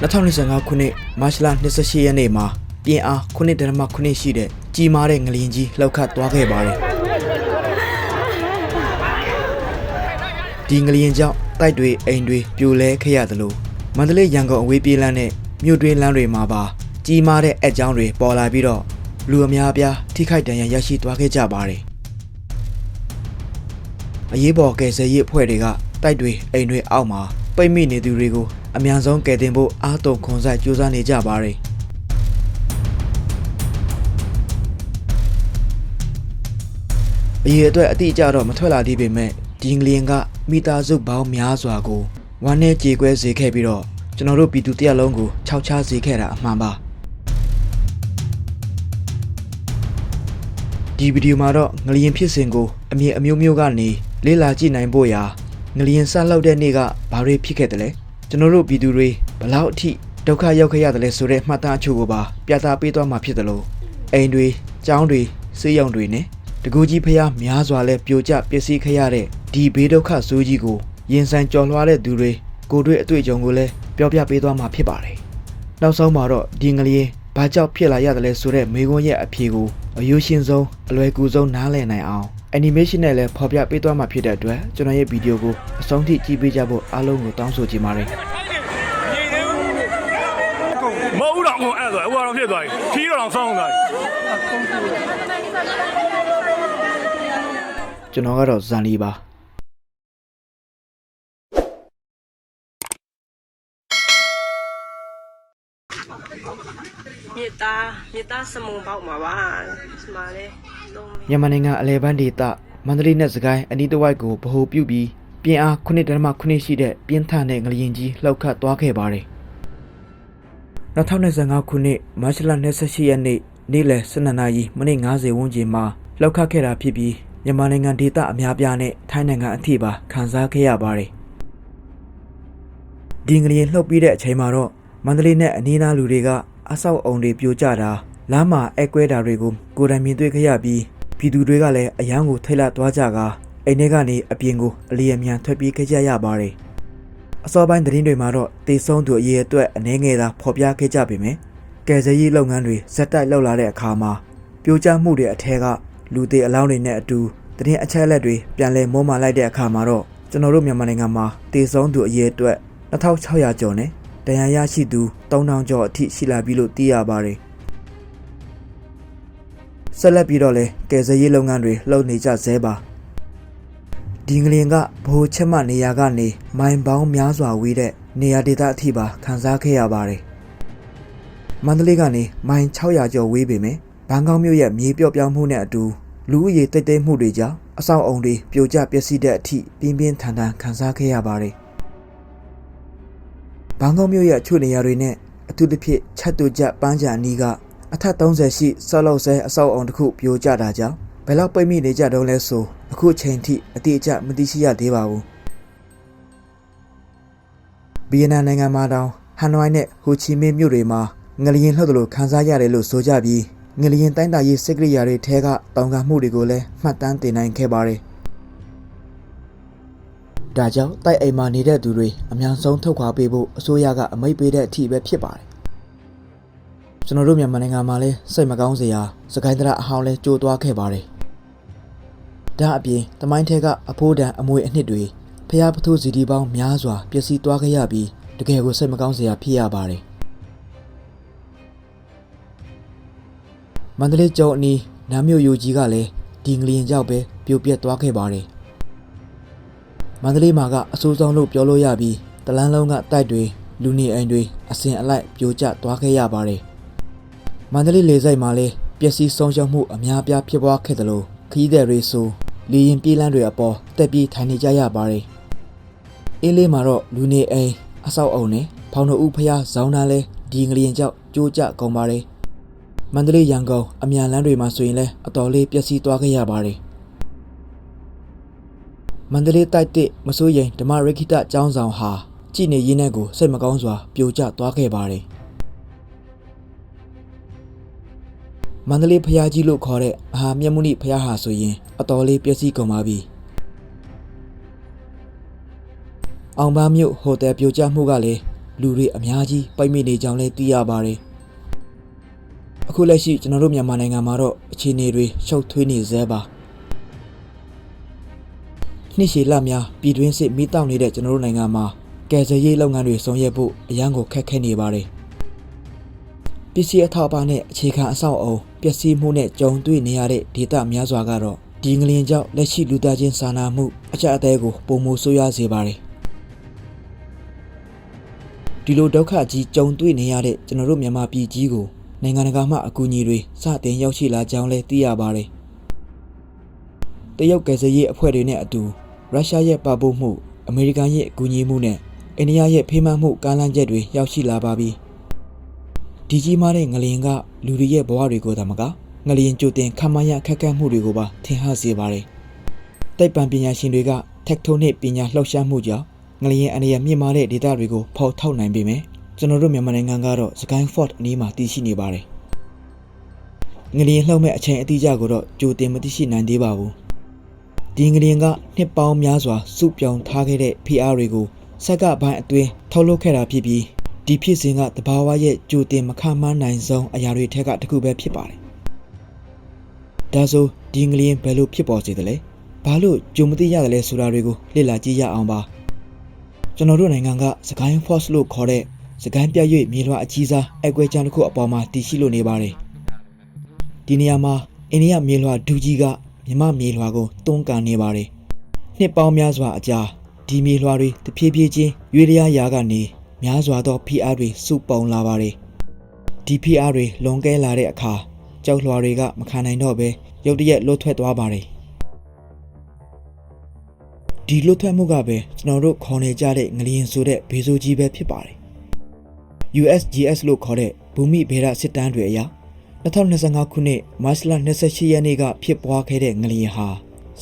2025ခုနှစ်မတ်လ28ရက်နေ့မှာပြင်းအား9.9ရှိတဲ့ကြီးမားတဲ့ငလျင်ကြီးလှုပ်ခတ်သွားခဲ့ပါတယ်။ဒီငလျင်ကြောင့်တိုက်တွေအိမ်တွေပြိုလဲခဲ့ရတယ်လို့မန္တလေးရန်ကုန်အဝေးပြေးလမ်းနဲ့မြို့တွင်းလမ်းတွေမှာပါကြီးမားတဲ့အက်ကြောင်းတွေပေါ်လာပြီးတော့လူအများအပြားထိခိုက်ဒဏ်ရာရရှိသွားခဲ့ကြပါတယ်။အရေးပေါ်ကယ်ဆယ်ရေးအဖွဲ့တွေကတိုက်တွေအိမ်တွေအောက်မှာပိတ်မိနေသူတွေကို အများဆုံးကယ်တင်ဖို့အားတုံခွန်ဆိုင်ကြိုးစားနေကြပါတယ်။အရေးအတွက်အတိအကျတော့မထွက်လာသေးပေမဲ့ဒီငလျင်ကမိသားစုပေါင်းများစွာကိုဝမ်းနဲ့ကြေကွဲစေခဲ့ပြီးတော့ကျွန်တော်တို့ပြည်သူတရက်လုံးကိုခြောက်ခြားစေခဲ့တာအမှန်ပါဒီဗီဒီယိုမှာတော့ငလျင်ဖြစ်စဉ်ကိုအမြင်အမျိုးမျိုးကနေလေ့လာကြည့်နိုင်ဖို့ရာငလျင်ဆက်လောက်တဲ့နေ့ကဘာတွေဖြစ်ခဲ့တယ်လဲ ကျွန်တော်တို့ပြည်သူတွေဘလောက်အထိဒုက္ခရောက်ခဲ့ရတယ်လဲဆိုတဲ့မှတ်သားအချို့ကိုပါပြသပေးသွားမှာဖြစ်တယ်လို့အိမ်တွေကျောင်းတွေဆေးရုံတွေနဲ့တကူကြီးဖျားများစွာလဲပြိုကျပျက်စီးခဲ့ရတဲ့ဒီဘေးဒုက္ခဆိုးကြီးကိုရင်ဆိုင်ကြော်လွှားတဲ့သူတွေကိုယ်တွေ့အတွေ့အကြုံကိုလည်းပြောပြပေးသွားမှာဖြစ်ပါတယ်နောက်ဆုံးမှာတော့ဒီငလျင်ဘာကြောင့်ဖြစ်လာရတယ်လဲဆိုတဲ့မေခွန်းရဲ့အဖြေကိုအယိုးရှင်းဆုံးအလွယ်ကူဆုံးနားလည်နိုင်အောင် animation နဲ့လည်းဖော်ပြပေးသွားမှာဖြစ်တဲ့အတွက်ကျွန်တော်ရဲ့ဗီဒီယိုကိုအဆုံးထိကြည့်ပေးကြဖို့အားလုံးကိုတောင်းဆိုချင်ပါတယ်မဟုတ်တော့အောင်အဲ့ဆိုအခုတော့ဖြစ်သွားပြီခီးတော့ဆောင်းသွားပြီကျွန်တော်ကတော့ဇန်လီပါ မြေသားမြေသားစမုံပေါက်မှာပါဒီမှာလေသုံးမမြန်မာနိုင်ငံအလဲဘန်းဒေသမန္တလေးနဲ့စကိုင်းအနီးတစ်ဝိုက်ကိုဗဟိုပြုပြီးပြင်းအား9.9ရှိတဲ့ပြင်းထန်တဲ့ငလျင်ကြီးလှုပ်ခတ်သွားခဲ့ပါတယ်2025ခုနှစ်မတ်လ28ရက်နေ့နေ့လယ်12နာရီမိနစ်50ဝန်းကျင်မှာလှုပ်ခတ်ခဲ့တာဖြစ်ပြီးမြန်မာနိုင်ငံဒေသအများပြားနဲ့ထိုင်းနိုင်ငံအထိပါခံစားခဲ့ရပါတယ်ဒီငလျင်လှုပ်ပြီးတဲ့အချိန်မှာတော့မန္တလေးနဲ့အနီးအနားလူတွေက အဆောက်အုံတွေပြိုကျတာလမ်းမှာအဲကွဲတာတွေကိုကိုယ်တိုင်မြင်တွေ့ခဲ့ရပြီးပြည်သူတွေကလည်းအယမ်းကိုထိတ်လန့်သွားကြကာအိမ်ထဲကနေအပြင်ကိုအလီအမြန်ထွက်ပြေးခဲ့ကြရပါတယ်အစောပိုင်းသတင်းတွေမှာတော့တေဆုံးသူအရေးအတွက်အနေငယ်သာဖော်ပြခဲ့ကြပေမယ့်ကယ်ဆယ်ရေးလုပ်ငန်းတွေဇက်တိုက်လုပ်လာတဲ့အခါမှာပြိုကျမှုတွေအထက်ကလူသေးအလောင်းတွေနဲ့အတူသတင်းအချက်အလက်တွေပြန်လည်မောမာလိုက်တဲ့အခါမှာတော့ကျွန်တော်တို့မြန်မာနိုင်ငံမှာတေဆုံးသူအရေးအတွက်2600ကျော်နဲ့ ဒဏ်ရာရရှိသူ3000ကျော်အထိရှိလာပြီလို့သိရပါတယ်ဆက်လက်ပြီးတော့လဲကယ်ဆယ်ရေးလုပ်ငန်းတွေလုပ်နေကြဆဲပါဒီငလင်ကဘိုးချက်မနေရာကနေမိုင်ပေါင်းများစွာဝေးတဲ့နေရာဒေသအထိပါခံစားခဲ့ရပါတယ်မန္တလေးကနေမိုင်600ကျော်ဝေးပေမယ့်ဘန်ကောက်မြို့ရဲ့မြေပြော့ပြောင်းမှုနဲ့အတူလူဦးရေတိတ်တိတ်မှုတွေကြောင့်အဆောက်အုံတွေပြိုကျပျက်စီးတဲ့အထိပြင်းပြင်းထန်ထန်ခံစားခဲ့ရပါတယ် ဘန်ကောက်မြို့ရဲ့အချို့နေရာတွေနဲ့အထူးသဖြင့်ချက်တူကျပန်းချာနီးကအထက်30ရှိဆောက်လုပ်ဆဲအဆောက်အုံတစ်ခုပြိုကျတာကြောင့်ဘယ်လောက်ပိတ်မိနေကြတော့လဲဆိုအခုချိန်ထိအတိအကျမသိရှိရသေးပါဘူးဗီယက်နမ်နိုင်ငံမှာတောင်ဟန်နွိုင်းနဲ့ဟိုချီမင်းမြို့တွေမှာငလျင်လှုပ်တယ်လို့ခန်းစားရတယ်လို့ဆိုကြပြီးငလျင်တိုင်းတာရေးစစ်ကရိယာတွေထဲကတောင်ကမှုတွေကိုလည်းမှတ်တမ်းတင်နိုင်ခဲ့ပါတယ် ဒါကြောင့်တိုက်အိမ်မှာနေတဲ့သူတွေအများဆုံးထုတ်ခွာပေးဖို့အစိုးရကအမိန့်ပေးတဲ့အထိပဲဖြစ်ပါတယ်။ကျွန်တော်တို့မြန်မာနိုင်ငံမှာလည်းစိတ်မကောင်းစရာစကိုင်းတရအဟောင်းလဲကြိုးသွားခဲ့ပါတယ်။ဒါအပြင်တမိုင်းထဲကအဖိုးတန်အမွေအနှစ်တွေဖျားပထိုးစီဒီပေါင်းများစွာပျက်စီးသွားခဲ့ရပြီးတကယ်ကိုစိတ်မကောင်းစရာဖြစ်ရပါတယ်။မန္တလေးကျောင်းအနီးနမ်းမြို့ယူကြီးကလည်းဒီငလျင်ကြောက်ပဲပြိုပြက်သွားခဲ့ပါတယ်။ မန္တလေးမှာကအဆိုးဆုံးလို့ပြောလို့ရပြီးတလန်းလုံးကတိုက်တွေလူနေအိမ်တွေအစင်အလိုက်ပြိုကျသွားခဲ့ရပါတယ်။မန္တလေးလေဆိပ်မှာလည်းပျက်စီးဆုံးရှုံးမှုအများအပြားဖြစ်ပွားခဲ့တယ်လို့ခရီးသည်တွေဆိုလေရင်ပြေးလန်းတွေအပေါ်တက်ပြီးထိုင်နေကြရပါတယ်။အေးလေးမှာတော့လူနေအိမ်အဆောက်အုံနဲ့ဖောင်တော်ဦးဖျားဇောင်းသားလဲဒီငလျင်ကြောင့်ကျိုးကျကုန်ပါတယ်။မန္တလေးရန်ကုန်အမြန်လမ်းတွေမှာဆိုရင်လည်းအတော်လေးပျက်စီးသွားခဲ့ရပါတယ်။ မန္တလေးတိုက်တစ်မစိုးရင်ဓမ္မရခိတကျောင်းဆောင်ဟာကြည်နေရင်းနဲ့ကိုစိတ်မကောင်းစွာပြိုကျသွားခဲ့ပါတယ်မန္တလေးဖျားကြီးလို့ခေါ်တဲ့မဟာမြတ်မုနိဖျားဟာဆိုရင်အတော်လေးပျက်စီးကုန်ပါပြီအောင်ပန်းမြို့ဟိုတယ်ပြိုကျမှုကလည်းလူတွေအများကြီးပိတ်မိနေကြောင်းလည်းသိရပါတယ်အခုလက်ရှိကျွန်တော်တို့မြန်မာနိုင်ငံမှာတော့အခြေအနေတွေရှုပ်ထွေးနေသေးပါ နှစ်ရှည်လများပြည်တွင်းစစ်မိတောက်နေတဲ့ကျွန်တော်တို့နိုင်ငံမှာကယ်ဆယ်ရေးလုပ်ငန်းတွေဆောင်ရွက်ဖို့အရန်ကိုခက်ခဲနေပါတယ်ပစ္စည်းအထောက်အပံ့နဲ့အခြေခံအဆောက်အအုံပျက်စီးမှုနဲ့ကြုံတွေ့နေရတဲ့ဒေသများစွာကတော့ဒီငလျင်ကြောင့်လက်ရှိလူသားချင်းစာနာမှုအကြအသေးကိုပုံမှုဆိုးရွားစေပါတယ်ဒီလိုဒုက္ခကြီးကြုံတွေ့နေရတဲ့ကျွန်တော်တို့မြန်မာပြည်ကြီးကိုနိုင်ငံတကာမှအကူအညီတွေစတင်ရောက်ရှိလာကြောင်းလည်းသိရပါတယ်။တရုတ်ကယ်ဆယ်ရေးအဖွဲ့တွေနဲ့အတူ ရုရှားရဲ့ပံ့ပိုးမှုအမေရိကန်ရဲ့အကူအညီမှုနဲ့အိန္ဒိယရဲ့ဖေးမှန်းမှုကားလမ်းချက်တွေရောက်ရှိလာပါပြီ။ဒီကြီးမားတဲ့ငလျင်ကလူတွေရဲ့ဘဝတွေကိုသာမကငလျင်ကြိုတင်ခမ်းမရခက်ခဲမှုတွေကိုပါထင်ဟပ်စေပါတယ်။တိုက်ပံပညာရှင်တွေကတက်တိုနစ်ပညာလှုပ်ရှားမှုကြောင့်ငလျင်အနေရမြင့်မားတဲ့ဒေသတွေကိုဖောက်ထုတ်နိုင်ပေမယ့်ကျွန်တော်တို့မြန်မာနိုင်ငံကတော့စကိုင်းဖော့တ်အနီးမှာတည်ရှိနေပါတယ်။ငလျင်လှုပ်မဲ့အချိန်အတိအကျကိုတော့ကြိုတင်မသိရှိနိုင်သေးပါဘူး။ ဒီငလျင်ကနှစ်ပေါင်းများစွာစုပြောင်းထားခဲ့တဲ့ PR တွေကိုစက်ကပိုင်းအတွင်းထုတ်လုပ်ခဲ့တာဖြစ်ပြီးဒီဖြစ်စဉ်ကတဘာဝရဲ့ကြိုတင်မခန့်မှန်းနိုင်ဆုံးအရာတွေထက်ကတစ်ခုပဲဖြစ်ပါတယ်။ဒါဆိုဒီငလျင်ဘယ်လိုဖြစ်ပေါ်စေသလဲ။ဘာလို့ကြုံမသိရတယ်လဲဆိုတာတွေကိုလေ့လာကြည့်ရအောင်ပါ။ကျွန်တော်တို့နိုင်ငံကစကိုင်း force လို့ခေါ်တဲ့စကိုင်းပြည့်၍မြေလွှာအကြီးစားအကွဲချမ်းတစ်ခုအပေါ်မှာတည်ရှိလို့နေပါတယ်။ဒီနေရာမှာအိန္ဒိယမြေလွှာဒူကြီးက မြမမြေလွှာကိုတွန်းကန်နေပါတယ်။နှစ်ပေါင်းများစွာအကြာဒီမြေလွှာတွေတဖြည်းဖြည်းချင်းရွေလျားရာကနေများစွာသော PR တွေစုပုံလာပါတယ်။ဒီ PR တွေလွန်ကဲလာတဲ့အခါကြောက်လွှာတွေကမခံနိုင်တော့ဘဲရုတ်တရက်လွတ်ထွက်သွားပါတယ်။ဒီလွတ်ထွက်မှုကပဲကျွန်တော်တို့ခေါ်နေကြတဲ့ငလျင်ဆိုတဲ့ဘေးဆိုးကြီးပဲဖြစ်ပါတယ်။ USGS လို့ခေါ်တဲ့ဘူမိဗေဒစစ်တမ်းတွေအရ 2025ခုနှစ်မတ်လ28ရက်နေ့ကဖြစ်ပွားခဲ့တဲ့ငလျင်ဟာ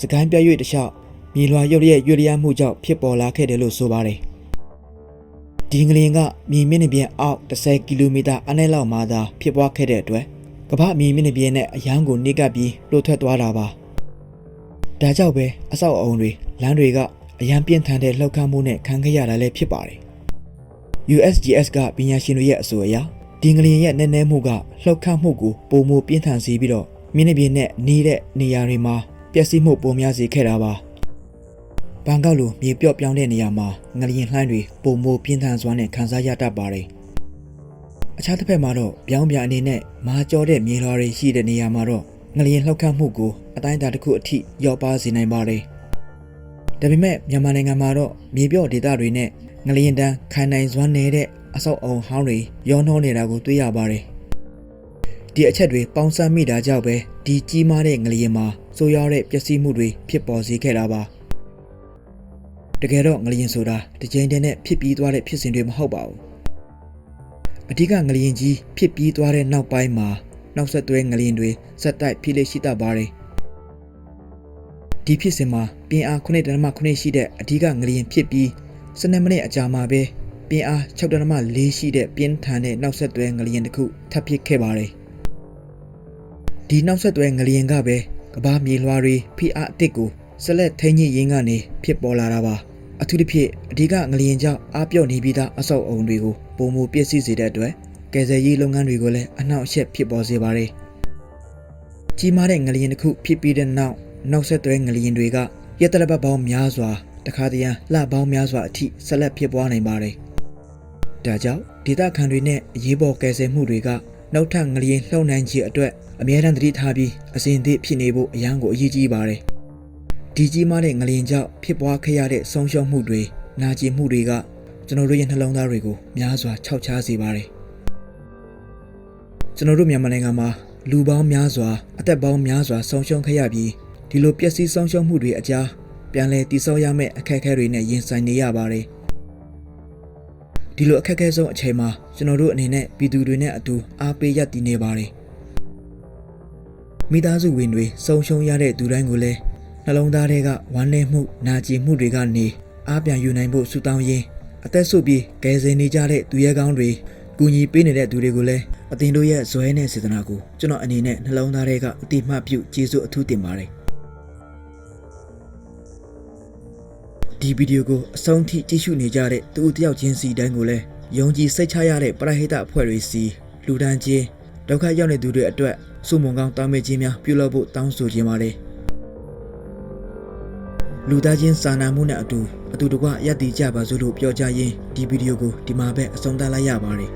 စကိုင်းပြရွေ့တစ်လျှောက်မြေလွှာရုပ်ရဲ့ရွေလျားမှုကြောင့်ဖြစ်ပေါ်လာခဲ့တယ်လို့ဆိုပါတယ်။ဒီငလျင်ကမြေမျက်နှာပြင်အောက်10ကီလိုမီတာအနည်းလောက်မှသာဖြစ်ပွားခဲ့တဲ့အတွက်ကမ္ဘာမြေမျက်နှာပြင်နဲ့အရန်ကိုနှိကပ်ပြီးလွတ်ထွက်သွားတာပါ။ဒါကြောင့်ပဲအဆောက်အအုံတွေလမ်းတွေကအရန်ပြင်းထန်တဲ့လှုပ်ခတ်မှုနဲ့ခံခဲ့ရတာလည်းဖြစ်ပါတယ်။ USGS ကပညာရှင်တွေရဲ့အဆိုအရ ဒီငလျင်ရဲ့နည်းနည်းမှုကလှုပ်ခတ်မှုကိုပုံမပြင်းထန်စေပြီးတော့မြင်းနှပြင်းနဲ့နီးတဲ့နေရာတွေမှာပျက်စီးမှုပုံများစေခဲ့တာပါ။ဘန်ကောက်လိုမြေပြော့ပြောင်းတဲ့နေရာမှာငလျင်လှိုင်းတွေပုံမပြင်းထန်စွာနဲ့ခံစားရတတ်ပါတယ်။အခြားတစ်ဖက်မှာတော့ပြောင်းပြအနေနဲ့မာကျော်တဲ့မြေလွှာတွေရှိတဲ့နေရာမှာတော့ငလျင်လှုပ်ခတ်မှုကိုအတိုင်းအတာတစ်ခုအထိရောက်ပါစေနိုင်ပါတယ်။ဒါပေမဲ့မြန်မာနိုင်ငံမှာတော့မြေပြော့ဒေသတွေနဲ့ငလျင်တန်းခိုင်နိုင်စွမ်းနေတဲ့ အဆောက်အအုံဟောင်းတွေရောနှောနေတာကိုတွေ့ရပါတယ်။ဒီအချက်တွေပေါင်းစပ်မိတာကြောင့်ပဲဒီကြီးမားတဲ့ငလျင်မှာဆိုးရွားတဲ့ပျက်စီးမှုတွေဖြစ်ပေါ်စေခဲ့တာပါ။တကယ်တော့ငလျင်ဆိုတာတစ်ကြိမ်တည်းနဲ့ဖြစ်ပြီးသွားတဲ့ဖြစ်စဉ်တွေမဟုတ်ပါဘူး။အဓိကငလျင်ကြီးဖြစ်ပြီးသွားတဲ့နောက်ပိုင်းမှာနောက်ဆက်တွဲငလျင်တွေစက်တိုက်ဖြစ်လေရှိတတ်ပါတယ်။ဒီဖြစ်စဉ်မှာပြင်းအား9.9ရှိတဲ့အဓိကငလျင်ဖြစ်ပြီး12မိနစ်အကြာမှာပဲ ပြင်းအား6.4ရှိတဲ့ပြင်းထန်တဲ့နောက်ဆက်တွဲငလျင်တစ်ခုထပ်ဖြစ်ခဲ့ပါတယ်။ဒီနောက်ဆက်တွဲငလျင်ကပဲကဘာမြေလွှာတွေဖိအားအသစ်ကိုဆက်လက်ထိန်းညှိရင်းကနေဖြစ်ပေါ်လာတာပါ။အထူးသဖြင့်အဓိကငလျင်ကြောင့်အားပြော့နေပြီးသားအဆောက်အအုံတွေကိုပုံမူပြည့်စည်စေတဲ့အတွက်ကယ်ဆယ်ရေးလုပ်ငန်းတွေကိုလည်းအနှောင့်အယှက်ဖြစ်ပေါ်စေပါတယ်။ကြီးမားတဲ့ငလျင်တစ်ခုဖြစ်ပြီးတဲ့နောက်နောက်ဆက်တွဲငလျင်တွေကရက်တရပတ်ပေါင်းများစွာတခါတရံလှပေါင်းများစွာအထိဆက်လက်ဖြစ်ပွားနိုင်ပါတယ်။ ဒါကြောင့်ဒေသခံတွေနဲ့အရေးပေါ်ကယ်ဆယ်မှုတွေကနောက်ထပ်ငလျင်လှုပ်နိုင်ခြင်းအတွက်အမြဲတမ်းသတိထားပြီးအစဉ်အသင့်ဖြစ်နေဖို့အရန်ကိုအရေးကြီးပါတယ်။ဒီကြီးမားတဲ့ငလျင်ကြောင့်ဖြစ်ပွားခဲ့ရတဲ့ဆုံးရှုံးမှုတွေနာကျင်မှုတွေကကျွန်တော်တို့ရဲ့နှလုံးသားတွေကိုများစွာခြောက်ခြားစေပါတယ်။ကျွန်တော်တို့မြန်မာနိုင်ငံမှာလူပေါင်းများစွာအသက်ပေါင်းများစွာဆုံးရှုံးခဲ့ရပြီးဒီလိုပျက်စီးဆုံးရှုံးမှုတွေအကြားပြန်လည်တည်ဆောက်ရမယ့်အခက်အခဲတွေနဲ့ရင်ဆိုင်နေရပါတယ်။ ဒီလိုအခက်အခဲဆုံးအချိန်မှာကျွန်တော်တို့အနေနဲ့ပြည်သူတွေနဲ့အတူအားပေးရည်တည်နေပါတယ်။မိသားစုဝင်တွေဆုံးရှုံးရတဲ့သူတိုင်းကိုလည်းနှလုံးသားထဲကဝမ်းနည်းမှုနာကျင်မှုတွေကနေအားပြန်ယူနိုင်ဖို့ဆုတောင်းရင်းအသက်ဆုပ်ပြီးကယ်ဆယ်နေကြတဲ့သူရဲကောင်းတွေကူညီပေးနေတဲ့သူတွေကိုလည်းအသင်တို့ရဲ့ဇွဲနဲ့စေတနာကိုကျွန်တော်အနေနဲ့နှလုံးသားထဲကအတိမတ်ပြုကျေးဇူးအထူးတင်ပါတယ် ဒီဗီဒီယိုကိုအဆုံးထိကြည့်ရှုနေကြတဲ့သူတယောက်ချင်းစီတိုင်းကိုလည်းယုံကြည်စိတ်ချရတဲ့ပရဟိတအဖွဲ့တွေစီလူဒန်းချင်းဒုက္ခရောက်နေသူတွေအတွက်စုမုံကောင်းတာမေခြင်းများပြုလုပ်ဖို့တောင်းဆိုခြင်းပါတယ်လူသားချင်းစာနာမှုနဲ့အတူအတူတကွရည်တည်ကြပါစို့လို့ပြောကြရင်းဒီဗီဒီယိုကိုဒီမှာပဲအဆုံးသတ်လိုက်ရပါတယ်